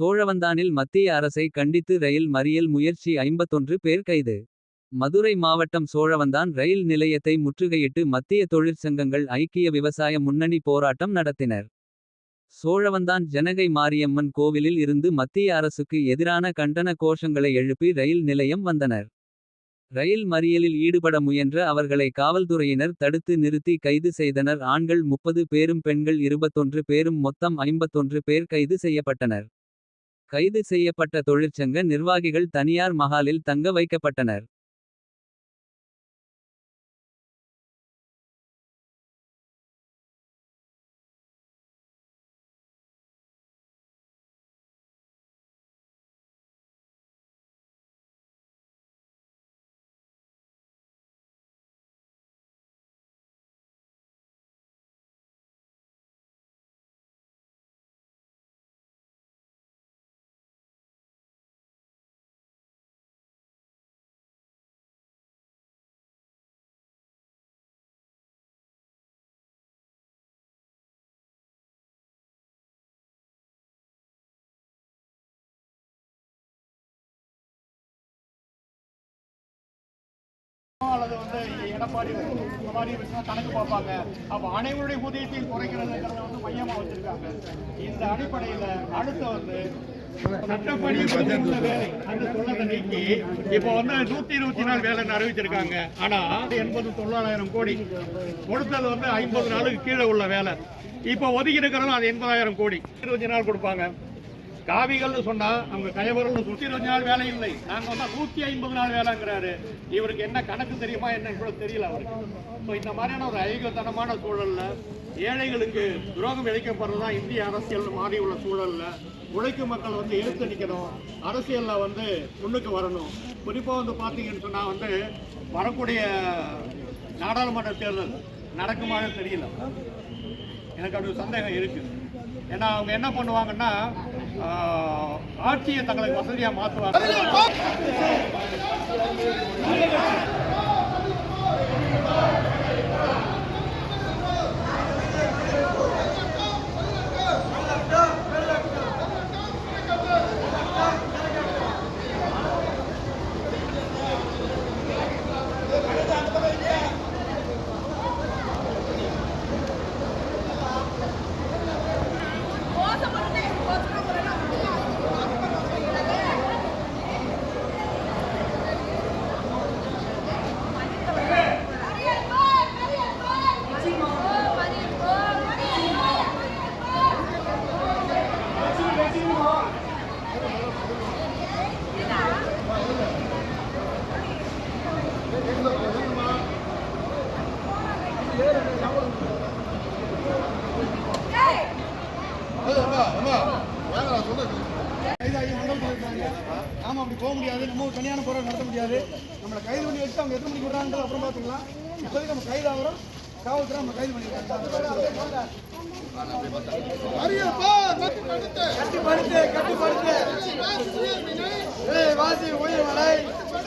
சோழவந்தானில் மத்திய அரசை கண்டித்து ரயில் மறியல் முயற்சி ஐம்பத்தொன்று பேர் கைது. மதுரை மாவட்டம் சோழவந்தான் ரயில் நிலையத்தை முற்றுகையிட்டு மத்திய தொழிற்சங்கங்கள் ஐக்கிய விவசாய முன்னணி போராட்டம் நடத்தினர். சோழவந்தான் ஜனகை மாரியம்மன் கோவிலில் இருந்து மத்திய அரசுக்கு எதிரான கண்டன கோஷங்களை எழுப்பி ரயில் நிலையம் வந்தனர். ரயில் மறியலில் ஈடுபட முயன்ற அவர்களை காவல்துறையினர் தடுத்து நிறுத்தி கைது செய்தனர். ஆண்கள் முப்பது பேரும் பெண்கள் இருபத்தொன்று பேரும் மொத்தம் ஐம்பத்தொன்று பேர் கைது செய்யப்பட்டனர். கைது செய்யப்பட்ட தொழிற்சங்க நிர்வாகிகள் தனியார் மஹாலில் தங்க வைக்கப்பட்டனர். அல்லது வந்து எடப்பாடி எடப்பாடி வச்சுதான் கணக்கு பார்ப்பாங்க. அப்போ அனைவருடைய ஊதியத்தையும் குறைக்கிறதுங்கிறத வந்து மையமாக வச்சிருக்காங்க. இந்த அடிப்படையில் அடுத்து வந்து சட்டப்படி உள்ள வேலை அந்த சொல்லத்தை நீக்கி இப்போ வந்து நூத்தி இருபத்தி நாலு வேலைன்னு அறிவிச்சிருக்காங்க. ஆனா எண்பது தொள்ளாயிரம் கோடி. கொடுத்தது வந்து ஐம்பது நாளுக்கு கீழே உள்ள வேலை. இப்போ ஒதுக்கி இருக்கிறதும் அது எண்பதாயிரம் கோடி. இருபத்தி நாள் கொடுப்பாங்க. காவிகள்னு சொன்னா அவங்க கயவர்கள் சுற்றி இருபத்தி நாள் வேலை இல்லை. நாங்க வந்தா நூத்தி ஐம்பது நாள் வேலைங்கிறாரு. இவருக்கு என்ன கணக்கு தெரியுமா என்னன்னு கூட தெரியல அவருக்கு. ஸோ இந்த மாதிரியான ஒரு ஐகத்தனமான சூழல்ல ஏழைகளுக்கு துரோகம் இழைக்கப்படுறதா இந்திய அரசியல் மாறி உள்ள சூழல்ல உழைக்கும் மக்கள் வந்து எழுத்து நிற்கணும் அரசியலில் வந்து முன்னுக்கு வரணும். குறிப்பாக வந்து பார்த்தீங்கன்னு சொன்னால் வந்து வரக்கூடிய நாடாளுமன்ற தேர்தல் நடக்குமான்னு தெரியல. எனக்கு அப்படி சந்தேகம் இருக்குது ஏன்னா அவங்க என்ன பண்ணுவாங்கன்னா ஆட்சியை தங்களுக்கு வசதியாக மாற்றுவார்கள். நாம அப்படி போக முடியாது நம்ம ஒரு தனியான போராட்டம் நடத்த முடியாது நம்மளை கைது பண்ணி வச்சு அவங்க எத்தனை மணிக்கு அப்புறம் பார்த்துக்கலாம் இப்போதைக்கு நம்ம கைது ஆகிறோம் காவல்துறை நம்ம கைது பண்ணிருக்காங்க கட்டுப்படுத்து கட்டுப்படுத்து வாசி உயிர்